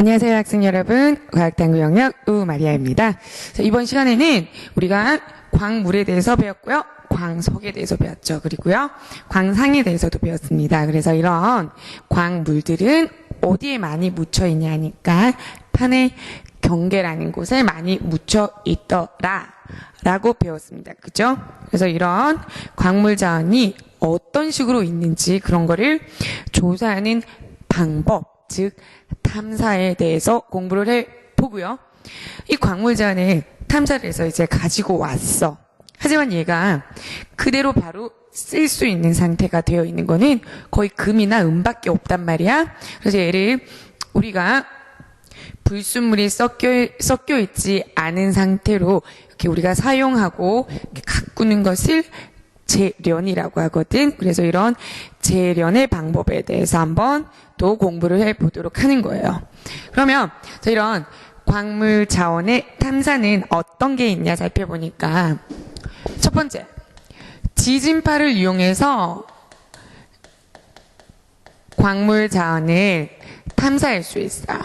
안녕하세요, 학생 여러분. 과학탐구 영역 우마리아입니다. 자, 이번 시간에는 우리가 광물에 대해서 배웠고요. 광석에 대해서 배웠죠. 그리고요. 광상에 대해서도 배웠습니다. 그래서 이런 광물들은 어디에 많이 묻혀 있냐니까 판의 경계라는 곳에 많이 묻혀 있더라. 라고 배웠습니다. 그죠? 그래서 이런 광물 자원이 어떤 식으로 있는지 그런 거를 조사하는 방법, 즉 탐사에 대해서 공부를 해 보고요. 이 광물 자원을 탐사를 해서 이제 가지고 왔어. 하지만 얘가 그대로 바로 쓸 수 있는 상태가 되어 있는 거는 거의 금이나 은밖에 없단 말이야. 그래서 얘를 우리가 불순물이 섞여, 섞여 있지 않은 상태로 이렇게 우리가 사용하고 이렇게 가꾸는 것을 재련이라고 하거든. 그래서 이런 재련의 방법에 대해서 한번 또 공부를 해 보도록 하는 거예요. 그러면 자, 이런 광물 자원의 탐사는 어떤 게 있냐 살펴보니까 첫 번째 지진파를 이용해서 광물 자원을 탐사할 수 있어요.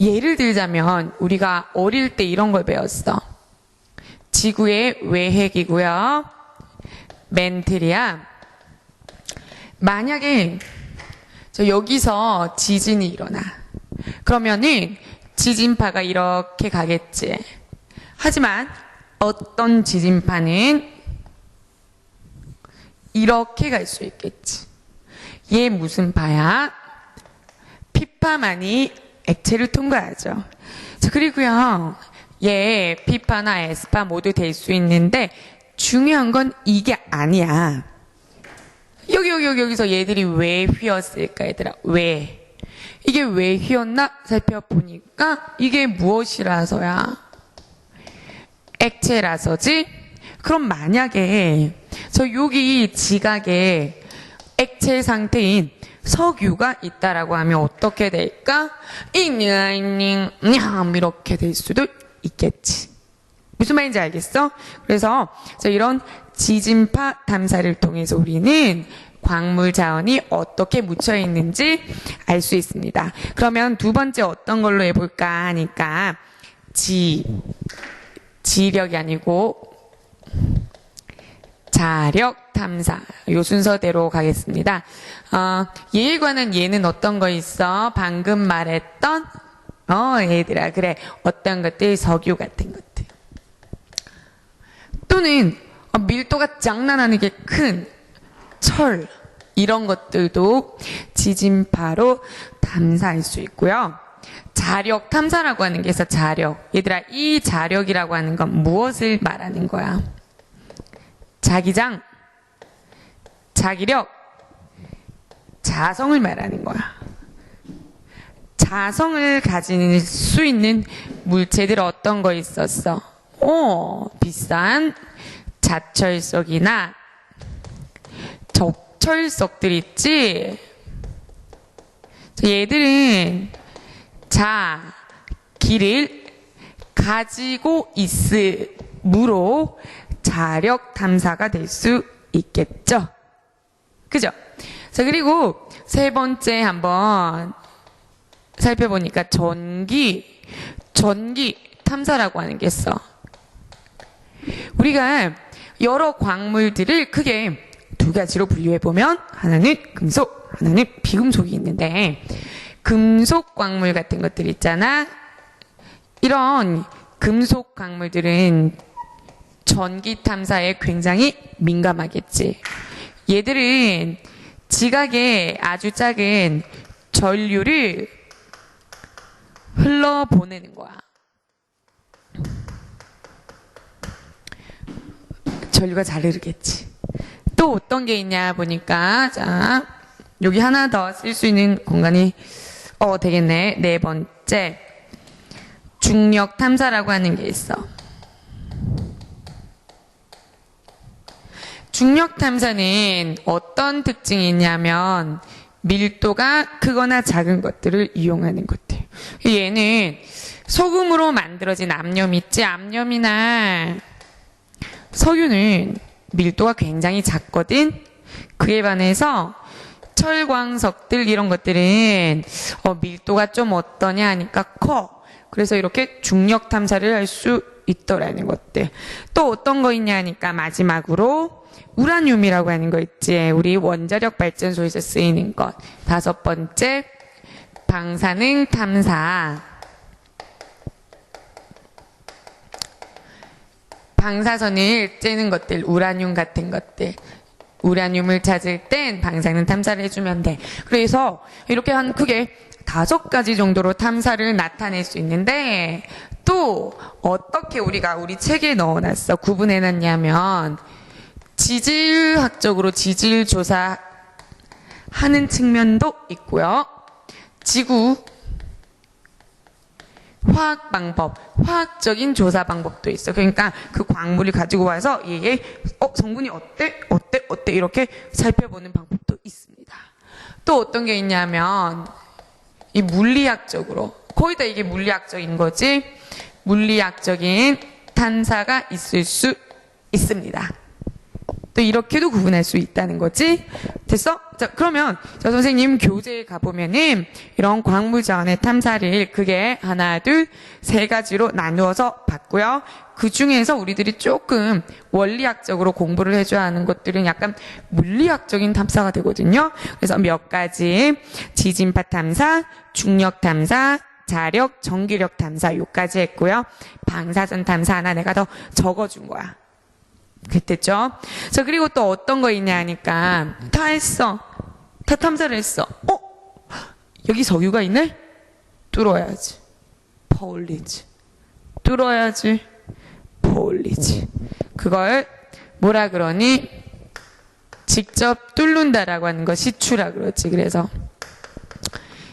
예를 들자면 우리가 어릴 때 이런 걸 배웠어. 지구의 외핵이고요. 멘틀이야. 만약에 저 여기서 지진이 일어나. 그러면은 지진파가 이렇게 가겠지. 하지만 어떤 지진파는 이렇게 갈 수 있겠지. 얘 무슨 파야? 피파만이 액체를 통과하죠. 자, 그리고요. 얘 피파나 에스파 모두 될 수 있는데 중요한 건 이게 아니야. 여기 여기 여기 여기서 얘들이 왜 휘었을까 얘들아 왜 이게 왜 휘었나 살펴보니까 이게 무엇이라서야 액체라서지 그럼 만약에 저 여기 지각에 액체 상태인 석유가 있다라고 하면 어떻게 될까? 잉잉잉 이렇게 될 수도 있겠지. 무슨 말인지 알겠어? 그래서 자, 이런 지진파 탐사를 통해서 우리는 광물 자원이 어떻게 묻혀 있는지 알 수 있습니다. 그러면 두 번째 어떤 걸로 해볼까 하니까 지 지력이 아니고 자력 탐사 요 순서대로 가겠습니다. 어, 얘에 관한 얘는 어떤 거 있어? 방금 말했던 어 얘들아 그래 어떤 것들 석유 같은 것들 또는 어, 밀도가 장난 아니게 큰 철 이런 것들도 지진파로 탐사할 수 있고요. 자력 탐사라고 하는 게 있어 자력 얘들아 이 자력이라고 하는 건 무엇을 말하는 거야? 자기장, 자기력, 자성을 말하는 거야. 자성을 가질 수 있는 물체들 어떤 거 있었어? 어, 비싼 자철석이나 적철석들 있지? 얘들은 자, 기를 가지고 있으므로 자력 탐사가 될 수 있겠죠. 그죠? 자, 그리고 세 번째 한번 살펴보니까 전기, 전기 탐사라고 하는 게 있어. 우리가 여러 광물들을 크게 두 가지로 분류해 보면 하나는 금속, 하나는 비금속이 있는데 금속 광물 같은 것들 있잖아. 이런 금속 광물들은 전기 탐사에 굉장히 민감하겠지. 얘들은 지각에 아주 작은 전류를 흘러보내는 거야. 전류가 잘 흐르겠지. 또 어떤 게 있냐 보니까, 자, 여기 하나 더 쓸 수 있는 공간이, 어, 되겠네. 네 번째. 중력 탐사라고 하는 게 있어. 중력 탐사는 어떤 특징이 있냐면 밀도가 크거나 작은 것들을 이용하는 것들. 얘는 소금으로 만들어진 암염 있지? 암염이나 석유는 밀도가 굉장히 작거든. 그에 반해서 철광석들 이런 것들은 어, 밀도가 좀 어떠냐 하니까 커. 그래서 이렇게 중력 탐사를 할 수 있더라는 것들. 또 어떤 거 있냐 하니까 마지막으로 우라늄이라고 하는 거 있지. 우리 원자력 발전소에서 쓰이는 것. 다섯 번째 방사능 탐사. 방사선을 쬐는 것들, 우라늄 같은 것들. 우라늄을 찾을 땐 방사능 탐사를 해주면 돼. 그래서 이렇게 한 크게 다섯 가지 정도로 탐사를 나타낼 수 있는데 또 어떻게 우리가 우리 책에 넣어놨어 구분해놨냐면 지질학적으로 지질 조사 하는 측면도 있고요. 지구 화학 방법, 화학적인 조사 방법도 있어. 그러니까 그 광물을 가지고 와서 얘의 어, 성분이 어때, 어때, 어때 이렇게 살펴보는 방법도 있습니다. 또 어떤 게 있냐면 이 물리학적으로 거의 다 이게 물리학적인 거지. 물리학적인 탄사가 있을 수 있습니다. 또 이렇게도 구분할 수 있다는 거지. 됐어? 자, 그러면 저 선생님 교재에 가보면은 이런 자원의 탐사를 그게 하나, 둘, 세 가지로 나누어서 봤고요. 그 중에서 우리들이 조금 원리학적으로 공부를 해줘야 하는 것들은 약간 물리학적인 탐사가 되거든요. 그래서 몇 가지 지진파 탐사, 중력 탐사, 자력, 전기력 탐사 요까지 했고요. 방사선 탐사 하나 내가 더 적어준 거야. 그랬죠? 자, 그리고 또 어떤 거 있냐 하니까, 다 했어. 다 탐사를 했어. 어? 여기 석유가 있네? 뚫어야지. 퍼올리지. 뚫어야지. 퍼올리지. 그걸 뭐라 그러니? 직접 뚫는다라고 하는 거 시추라 그러지. 그래서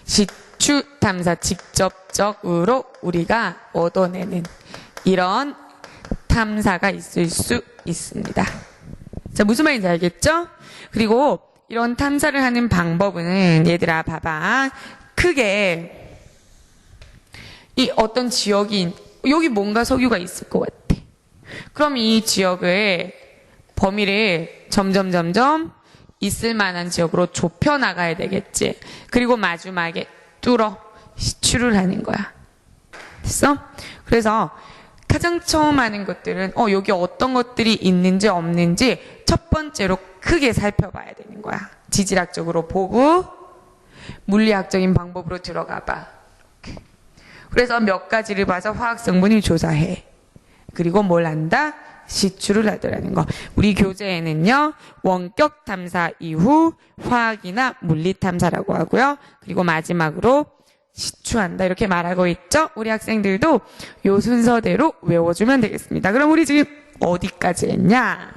시추 탐사 직접적으로 우리가 얻어내는 이런 탐사가 있을 수 있습니다. 자, 무슨 말인지 알겠죠? 그리고 이런 탐사를 하는 방법은 얘들아 봐봐. 크게 이 어떤 지역이 여기 뭔가 석유가 있을 것 같아. 그럼 이 지역을 범위를 점점 점점 있을 만한 지역으로 좁혀 나가야 되겠지. 그리고 마지막에 뚫어 시추를 하는 거야. 됐어? 그래서 가장 처음 하는 것들은 어 여기 어떤 것들이 있는지 없는지 첫 번째로 크게 살펴봐야 되는 거야. 지질학적으로 보고 물리학적인 방법으로 들어가 봐. 그래서 몇 가지를 봐서 화학 성분을 조사해. 그리고 뭘 한다? 시추를 하더라는 거. 우리 교재에는요, 원격 탐사 이후 화학이나 물리 탐사라고 하고요. 그리고 마지막으로 시추한다. 이렇게 말하고 있죠? 우리 학생들도 요 순서대로 외워주면 되겠습니다. 그럼 우리 지금 어디까지 했냐?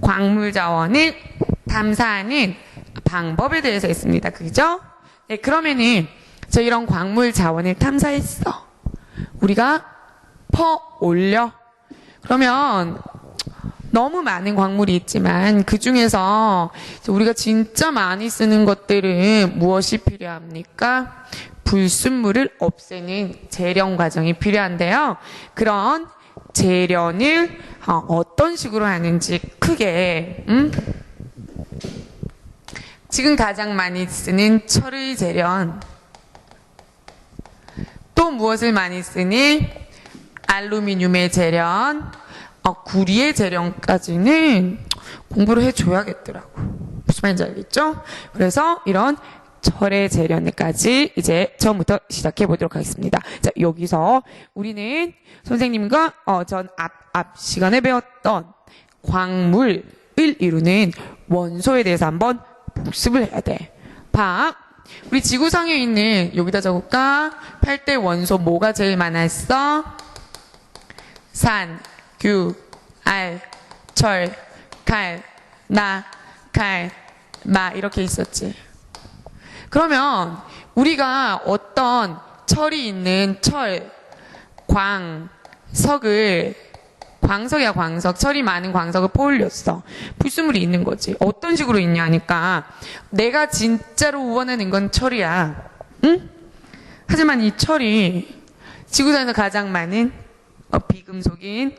광물 자원을 탐사하는 방법에 대해서 했습니다. 그죠? 네, 그러면은 저 이런 광물 자원을 탐사했어. 우리가 퍼 올려. 그러면 너무 많은 광물이 있지만 그 중에서 우리가 진짜 많이 쓰는 것들은 무엇이 필요합니까? 불순물을 없애는 재련 과정이 필요한데요. 그런 재련을 어, 떤 식으로 하는지 크게 음? 지금 가장 많이 쓰는 철의 재련 또 무엇을 많이 쓰니 알루미늄의 재련 어, 구리의 재련까지는 공부를 해줘야겠더라고 무슨 말인지 알겠죠? 그래서 이런 철의 재련까지 이제 처음부터 시작해 보도록 하겠습니다. 자, 여기서 우리는 선생님과 어, 전 앞, 앞 시간에 배웠던 광물을 이루는 원소에 대해서 한번 복습을 해야 돼. 봐. 우리 지구상에 있는 여기다 적을까? 8대 원소 뭐가 제일 많았어? 산, 규, 알, 철, 칼, 나, 칼, 마 이렇게 있었지. 그러면 우리가 어떤 철이 있는 철, 광, 석을 광석이야 광석 철이 많은 광석을 퍼올렸어 불순물이 있는 거지 어떤 식으로 있냐 하니까 내가 진짜로 원하는 건 철이야 응? 하지만 이 철이 지구상에서 가장 많은 어, 비금속인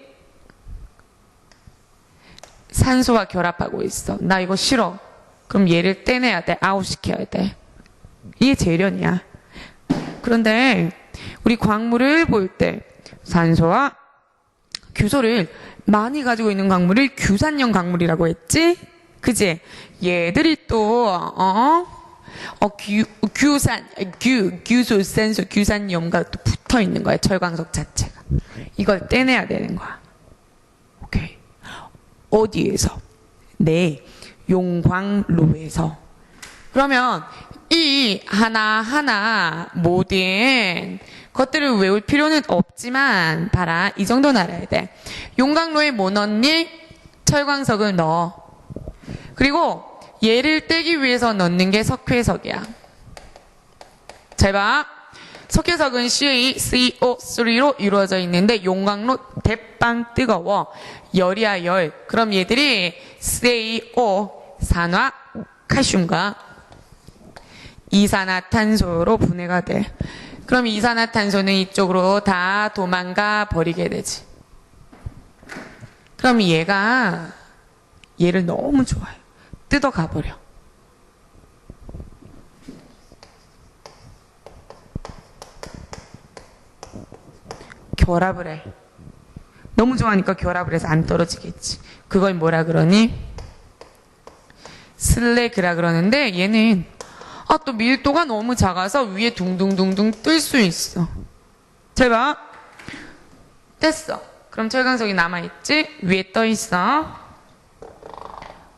산소와 결합하고 있어 나 이거 싫어 그럼 얘를 떼내야 돼. 아웃시켜야 돼. 이게 재련이야. 그런데 우리 광물을 볼 때 산소와 규소를 많이 가지고 있는 광물을 규산형 광물이라고 했지? 그지? 얘들이 또, 어? 어, 규, 규산, 규, 규소, 산소, 규산염과 또 붙어 있는 거야. 철광석 자체가. 이걸 떼내야 되는 거야. 오케이. 어디에서? 네. 용광로에서. 그러면 이 하나하나 모든 것들을 외울 필요는 없지만 봐라 이 정도는 알아야 돼. 용광로에 뭐 넣니? 철광석을 넣어. 그리고 얘를 떼기 위해서 넣는 게 석회석이야. 잘 봐. 석회석은 CaCO3로 이루어져 있는데 용광로 대빵 뜨거워. 열이야 열. 그럼 얘들이 CaO 산화 칼슘과 이산화탄소로 분해가 돼. 그럼 이산화탄소는 이쪽으로 다 도망가 버리게 되지. 그럼 얘가 얘를 너무 좋아해. 뜯어가 버려. 결합을 해. 너무 좋아하니까 결합을 해서 안 떨어지겠지. 그걸 뭐라 그러니? 슬래그라 그러는데 얘는 아, 또 밀도가 너무 작아서 위에 둥둥둥둥 뜰 수 있어. 잘 봐. 뗐어. 그럼 철강석이 남아있지? 위에 떠 있어.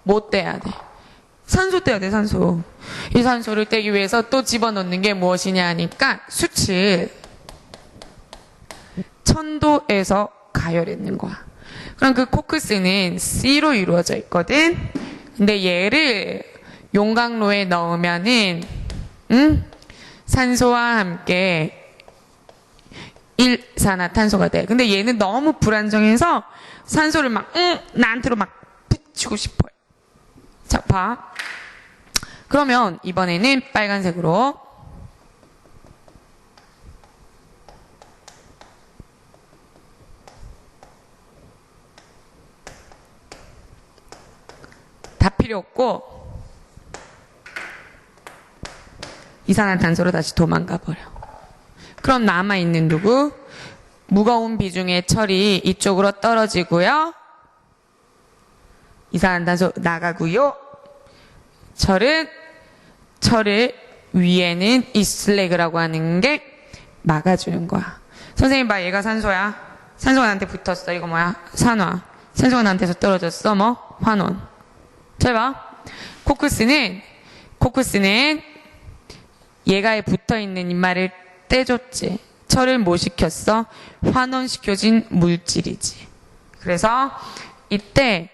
뭐 떼야 돼? 산소 떼야 돼, 산소. 이 산소를 떼기 위해서 또 집어넣는 게 무엇이냐 하니까 수치. 천도에서 가열했는 거야. 그럼 그 코크스는 C로 이루어져 있거든? 근데 얘를 용광로에 넣으면은 응? 산소와 함께 일산화탄소가 돼. 근데 얘는 너무 불안정해서 산소를 막 응, 나한테로 막 붙이고 싶어요. 자, 봐. 그러면 이번에는 빨간색으로 다 필요 없고 이산화 탄소로 다시 도망가 버려. 그럼 남아 있는 누구? 무거운 비중의 철이 이쪽으로 떨어지고요. 이산화탄소 나가고요. 철은 철을 위에는 이 슬래그라고 하는 게 막아주는 거야. 선생님 봐 얘가 산소야. 산소가 나한테 붙었어. 이거 뭐야? 산화. 산소가 나한테서 떨어졌어. 뭐? 환원. 잘 봐. 코크스는 코크스는 얘가에 붙어 있는 이마를 떼줬지. 철을 못 시켰어. 환원시켜진 물질이지. 그래서 이때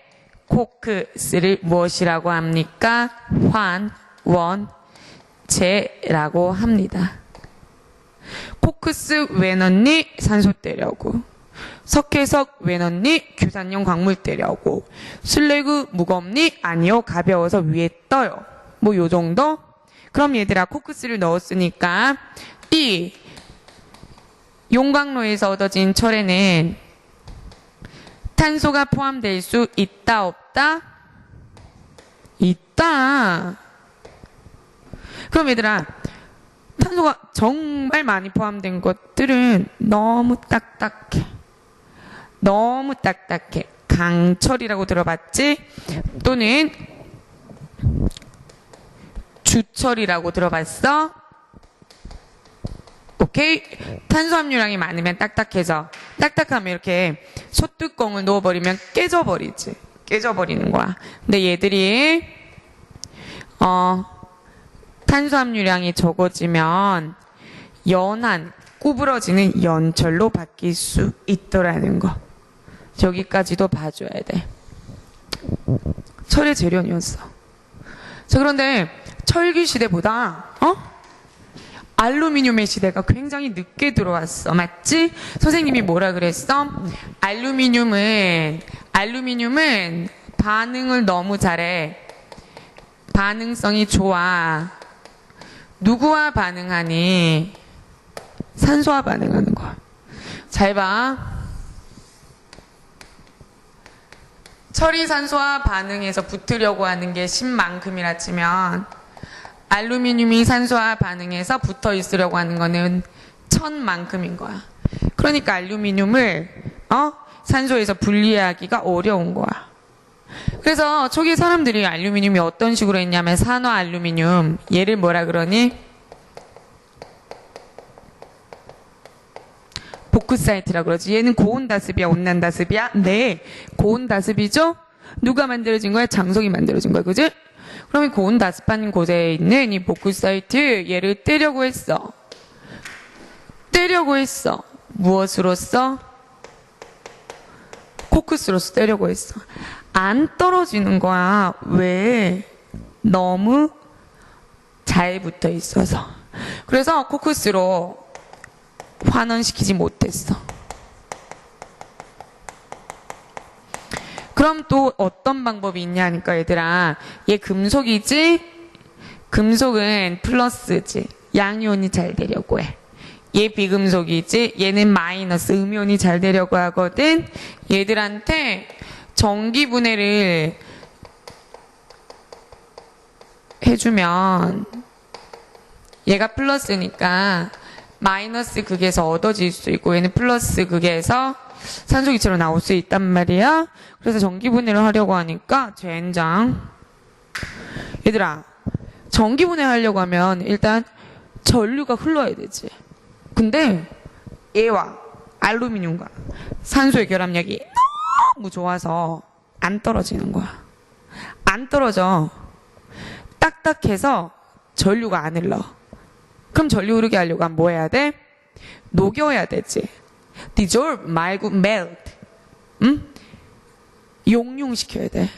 코크스를 무엇이라고 합니까? 환 원 제라고 합니다. 코크스 왜 넣니? 산소 떼려고. 석회석 왜 넣니? 규산용 광물 떼려고. 슬래그 무겁니? 아니요. 가벼워서 위에 떠요. 뭐 요 정도? 그럼 얘들아 코크스를 넣었으니까 이 용광로에서 얻어진 철에는 탄소가 포함될 수 있다 없다? 있다. 그럼 얘들아 탄소가 정말 많이 포함된 것들은 너무 딱딱해. 너무 딱딱해. 강철이라고 들어봤지? 또는 주철이라고 들어봤어? 오케이? 탄수함유량이 많으면 딱딱해져. 딱딱하면 이렇게 소뚜껑을 넣어버리면 깨져버리지. 깨져버리는 거야. 근데 얘들이, 어, 탄수함유량이 적어지면 연한, 구부러지는 연철로 바뀔 수 있더라는 거. 저기까지도 봐줘야 돼. 철의 재련이었어. 자, 그런데 철기 시대보다, 어? 알루미늄의 시대가 굉장히 늦게 들어왔어. 맞지? 선생님이 뭐라 그랬어? 알루미늄은, 알루미늄은 반응을 너무 잘해. 반응성이 좋아. 누구와 반응하니? 산소와 반응하는 거야. 잘 봐. 처리산소와 반응해서 붙으려고 하는 게 10만큼이라 치면 알루미늄이 산소와 반응해서 붙어 있으려고 하는 거는 1000만큼인 거야. 그러니까 알루미늄을 어? 산소에서 분리하기가 어려운 거야. 그래서 초기 사람들이 알루미늄이 어떤 식으로 했냐면 산화 알루미늄 얘를 뭐라 그러니? 보크사이트라 그러지. 얘는 고온다습이야, 온난다습이야? 네, 고온다습이죠? 누가 만들어진 거야? 장석이 만들어진 거야, 그지? 그러면 고온다습한 곳에 있는 이 보크사이트 얘를 떼려고 했어. 떼려고 했어. 무엇으로써? 코크스로서 떼려고 했어. 안 떨어지는 거야. 왜? 너무 잘 붙어 있어서. 그래서 코크스로 환원시키지 못했어. 그럼 또 어떤 방법이 있냐니까 얘들아. 얘 금속이지? 금속은 플러스지. 양이온이 잘 되려고 해. 얘 비금속이지? 얘는 마이너스 음이온이 잘 되려고 하거든? 얘들한테 전기 분해를 해주면 얘가 플러스니까 마이너스 극에서 얻어질 수 있고 얘는 플러스 극에서 산소기체로 나올 수 있단 말이야. 그래서 전기 분해를 하려고 하니까 젠장. 얘들아, 전기 분해 하려고 하면 일단 전류가 흘러야 되지. 근데 얘와 알루미늄과 산소의 결합력이 너무 좋아서 안 떨어지는 거야. 안 떨어져. 딱딱해서 전류가 안 흘러. 그럼 전류 흐르게 하려고 하면 뭐 해야 돼? 녹여야 되지. Dissolve 말고 melt. 응? 용융시켜야 돼.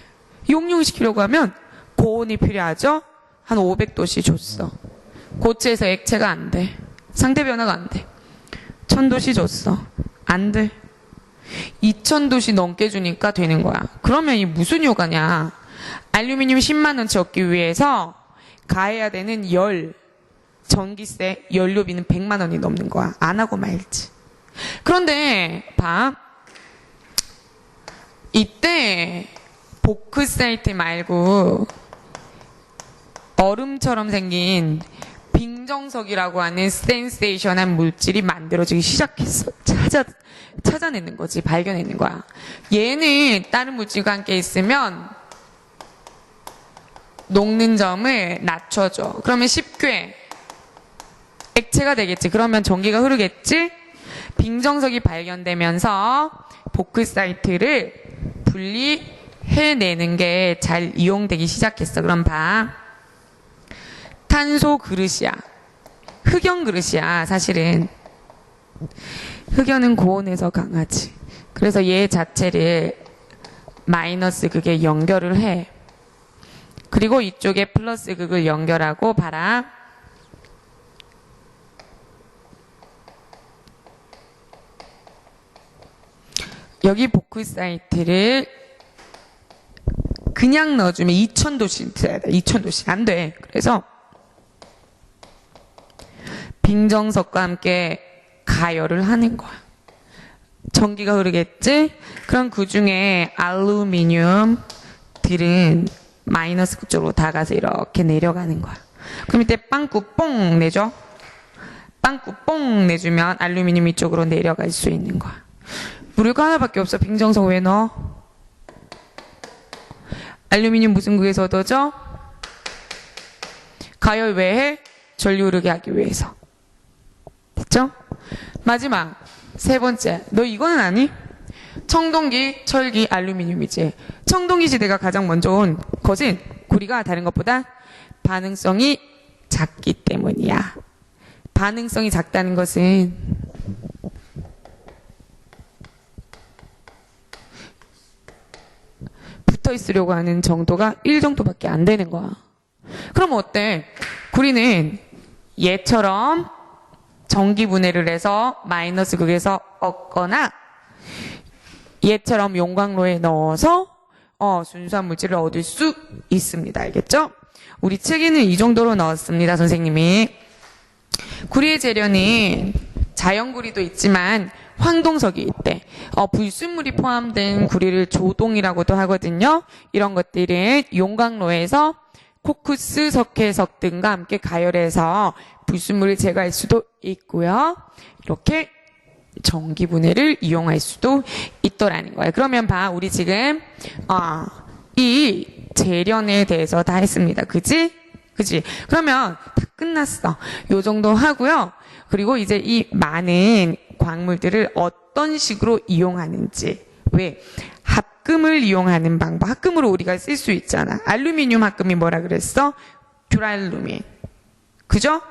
용융시키려고 하면 고온이 필요하죠? 한 500도씨 줬어. 고체에서 액체가 안 돼. 상태 변화가 안 돼. 1000도씨 줬어. 안 돼. 2000도씨 넘게 주니까 되는 거야. 그러면 이 무슨 효과냐? 알루미늄 10만원치 얻기 위해서 가해야 되는 열, 전기세, 연료비는 100만 원이 넘는 거야. 안 하고 말지. 그런데 봐. 이때 보크 사이트 말고 얼음처럼 생긴 빙정석이라고 하는 센세이션한 물질이 만들어지기 시작했어. 찾아 찾아내는 거지. 발견해낸 거야. 얘는 다른 물질과 함께 있으면 녹는 점을 낮춰줘. 그러면 쉽게 액체가 되겠지. 그러면 전기가 흐르겠지? 빙정석이 발견되면서 보크 사이트를 분리해내는 게 잘 이용되기 시작했어. 그럼 봐. 탄소 그릇이야. 흑연 그릇이야, 사실은. 흑연은 고온에서 강하지. 그래서 얘 자체를 마이너스 극에 연결을 해. 그리고 이쪽에 플러스 극을 연결하고 봐라. 여기 보크사이트를 그냥 넣어주면 2000도씩 돼야 돼. 2000도씩. 안 돼. 그래서 빙정석과 함께 가열을 하는 거야. 전기가 흐르겠지? 그럼 그 중에 알루미늄 들은 마이너스 쪽으로 다 가서 이렇게 내려가는 거야. 그럼 이때 빵꾸 뽕 내죠? 빵꾸 뽕 내주면 알루미늄 이쪽으로 내려갈 수 있는 거야. 물가 하나밖에 없어. 빙정석 왜 넣어? 알루미늄 무슨 극에서 얻어져? 가열 왜 해? 전류 흐르게 하기 위해서. 됐죠? 마지막 세 번째. 너 이거는 아니? 청동기, 철기, 알루미늄이지. 청동기 시대가 가장 먼저 온 것은 구리가 다른 것보다 반응성이 작기 때문이야. 반응성이 작다는 것은 붙어 있으려고 하는 정도가 1 정도밖에 안 되는 거야. 그럼 어때? 구리는 얘처럼 전기 분해를 해서 마이너스 극에서 얻거나 얘처럼 용광로에 넣어서 어, 순수한 물질을 얻을 수 있습니다. 알겠죠? 우리 책에는 이 정도로 넣었습니다, 선생님이. 구리의 재료는 자연구리도 있지만 황동석이 있대. 어, 불순물이 포함된 구리를 조동이라고도 하거든요. 이런 것들은 용광로에서 코쿠스 석회석 등과 함께 가열해서 불순물을 제거할 수도 있고요. 이렇게 전기 분해를 이용할 수도 있더라는 거예요. 그러면 봐, 우리 지금 어, 이 재련에 대해서 다 했습니다. 그지? 그지? 그러면 다 끝났어. 요 정도 하고요. 그리고 이제 이 많은 광물들을 어떤 식으로 이용하는지. 왜? 합금을 이용하는 방법. 합금으로 우리가 쓸 수 있잖아. 알루미늄 합금이 뭐라 그랬어? 듀랄루민. 그죠?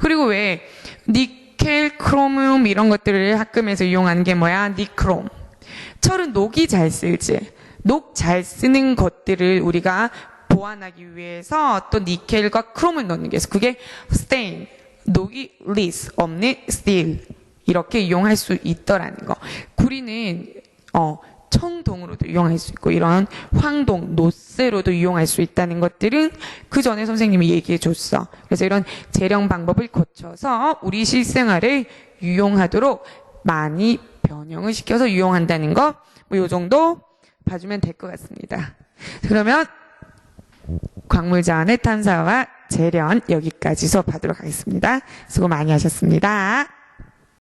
그리고 왜 니켈, 크로뮴 이런 것들을 합금해서 이용하는 게 뭐야? 니크롬. 철은 녹이 잘 쓸지. 녹 잘 쓰는 것들을 우리가 보완하기 위해서 또 니켈과 크롬을 넣는 게 있어. 그게 스테인, 녹이 리스 없는 스틸 이렇게 이용할 수 있더라는 거. 구리는 어 청동으로도 이용할 수 있고 이런 황동, 노쇠로도 이용할 수 있다는 것들은 그 전에 선생님이 얘기해 줬어. 그래서 이런 재령 방법을 거쳐서 우리 실생활에 유용하도록 많이 변형을 시켜서 유용한다는 거, 뭐 요 정도 봐주면 될 것 같습니다. 그러면 광물자원의 탄사와 재련 여기까지 수업하도록 하겠습니다. 수고 많이 하셨습니다.